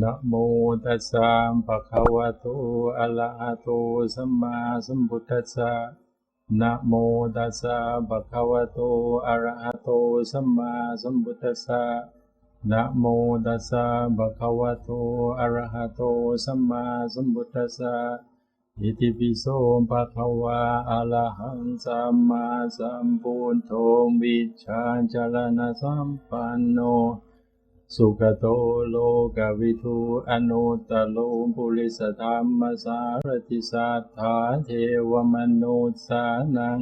นะโมตัสสะภะคะวะโต อะระหะโต สัมมาสัมพุทธัสสะนะโมตัสสะภะคะวะโต อะระหะโต สัมมาสัมพุทธัสสะนะโมตัสสะภะคะวะโต อะระหะโต สัมมาสัมพุทธัสสะอิติปิโสภะคะวะ อะระหังสัมมาสัมพุทโธวิชชาจารณะสัมปันโน สุขโตโลกวิทูอนุตตโลปุริสธรรมสารติสัทธาเทวมนุสสานัง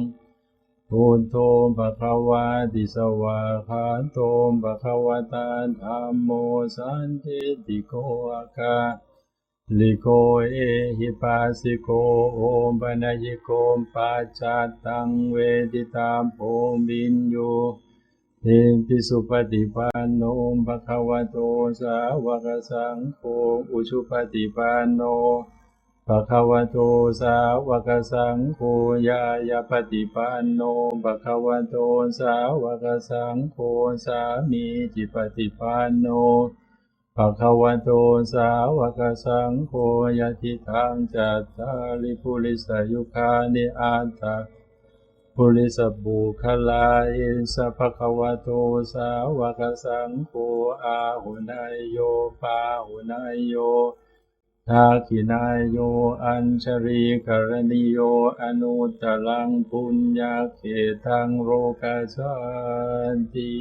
พุทโธภะคะวาติสวาคาโตภะคะวตาธรรมโมสันติติโกอาคาลิโกเอหิปัสสิโกโอมปนัยโกมปัจจัตตังเวทิตาโพมินโย เอติสุปฏิปันโนภะคะวะโตสาวกสังโฆอุชุปฏิปันโนภะคะวะโตสาวกสังโฆยายาปฏิปันโนภะคะวะโตสาวกสังโฆสามีจิปฏิปันโนภะคะวะโตสาวกสังโฆยะทิทังจัตตาริปุริสยุคานิอัตตา ปุริสบุคลาเอสะภะควโตสาวกสังโฆอาหุนายโยปาหุนายโยทาคินายโยอัญชรีกรณิโยอนุตตรังปุญญาเขตังโรกาสันติ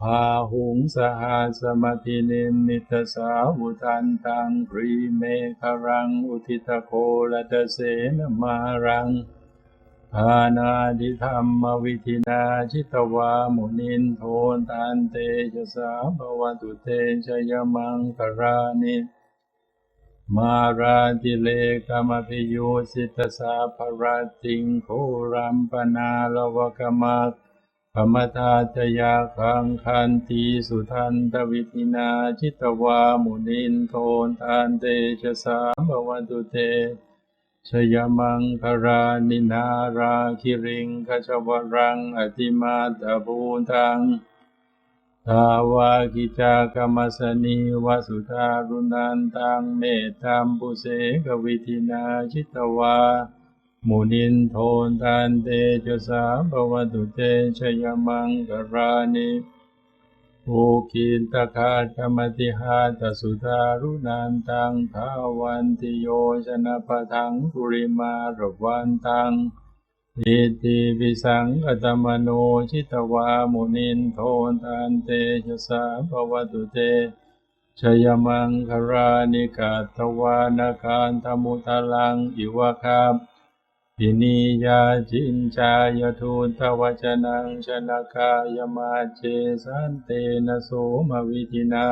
พาหุงสหัสมติเนมิตสาวุทันตังปรีเมฆรัง อุทิตโคละเตเสนมารัง ทานาดิธรรมวิธินาชิตวามุนินโทนตันเตชะสาภวตุเตชยมังคารานิมาราติเลกามพิโยสิตสาภราติงโครัมปนาลวกมักพมทาจยาคังคันตีสุทันตวิธินาชิตวามุนินโทนตันเตชะสาภวตุเต ชยมังคารานินาราคิริงคชวรังอติมาตภูทังทาวากิจากรรมสนีวสุธารุนันตังเมตตามปุเสกวิธินาชิตวามุนินโทนตันเตจสาภวตุเตชยมังคารานิ โอกินตะคาธรรมติหาตสุธารุนันตังทาวันติโยชนะปะทังปุริมารวันตังอิติปิสังกตมโนชิตวามุนินโทนตันเตชะสาภวตุเตชยมังคารานิกาตวานาคานธมุตลังอิวะคาบ ปินิยาจินจายทูตวจนังชนกายมาเจสันเตนะโสมวิธินา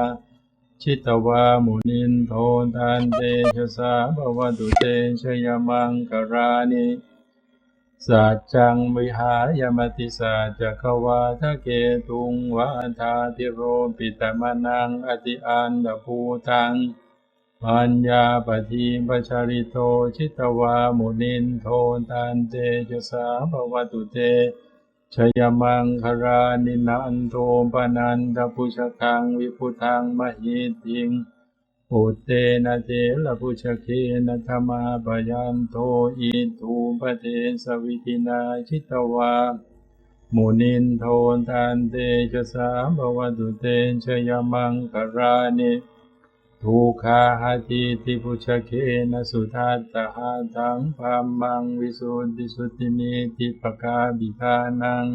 ชิตวามุนินโทตันเตชะสาภวตุเตชยมังคารานิสัจจังวิหายมติสัจจกวาทะเกตุงวาทาติโรปิตมนังอติอันดภูตัง ปัญญาปฏิปชาริโตชิตวามุนินโทตันเตชะสาภวตุเตชยมังคารานินันโทปนันทพุชคังวิพุทังมหิติงอุเตนะเทละพุชเคนะธรรมาปยันโทอิทูปเทสวิตินาชิตวามุนินโทตันเตชะสาภวตุเตชยมังคารานิ ทุกขาหาติติพุชเคนะสุทัตตหาทังพัมมังวิสุทธิสุตินิติปกาบิธานัง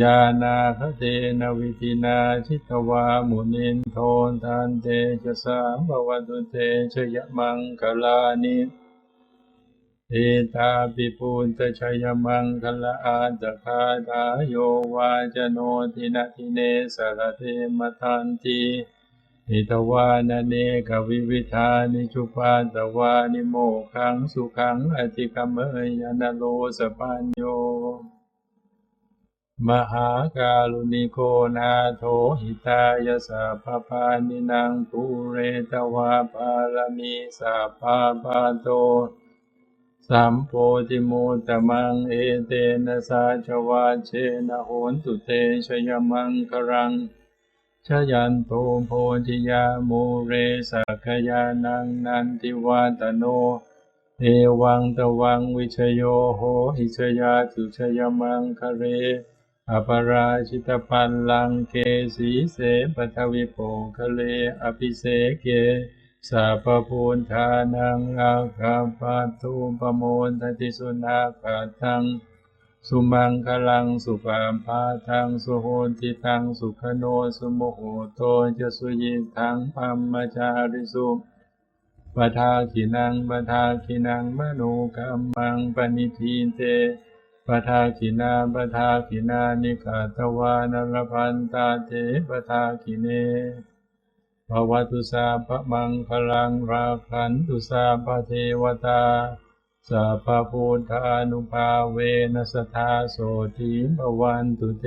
ยานาคเตนวิตินาชิตวามุนินโทนทันเตชะสามภวตุเตชยมังคลานิเอตาปิปุนตชยมังคลาอาตคาทาโยวาจโนทินาทิเนสารเทมทันติ อิตวานเนกวิวิธานิจุปาตวานิโมขังสุขังอติกัมเมยานโลสปัญโย มหาการุณิโกนาโถหิตายสัพพานินังปุเรตวาปารมีสัพาปาโตสัมโพธิมุตตมังเอเตนะสาชวาเชนะโหนตุเตชยมังครัง ชยันโตโพธิยาโมเรสักยานังนันทิวาตโนเอวังตวังวิชโยโหหิชยาสุชยมังคะเรอปราชิตปันลังเกสีเสปทวิโปคะเลอภิเสเกสัพพูนทานังอาคาปาตุปโมนทติสุนาคาทัง สุมังคลังสุปาพาทังสุโหติตังสุขโนสุโมโหโตจะสุยิทังปัมมจาริสุปทาขินังปทาขินังมโนกัมมังปณิทีเตปทาขินาปทาขินานิกาตวานรพันตาเตปทาขิเนภวตุสาพะมังคลังราคันตุสาพะเทวตา สัพพุทธานุภาเวนัสทธาโสทีปวันตุเต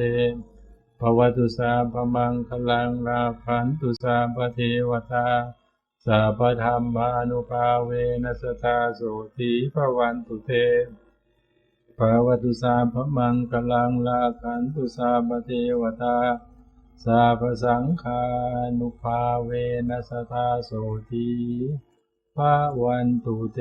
ภวตุสาพมังคลังราคันตุสาพเทวตาสัพพธรรมานุภาเวนัสทธาโสทีปวันตุเตภวตุสาพมังคลังราคันตุสาพเทวตาสัพสังฆานุภาเวนัสทธาโสทีภวันตุเต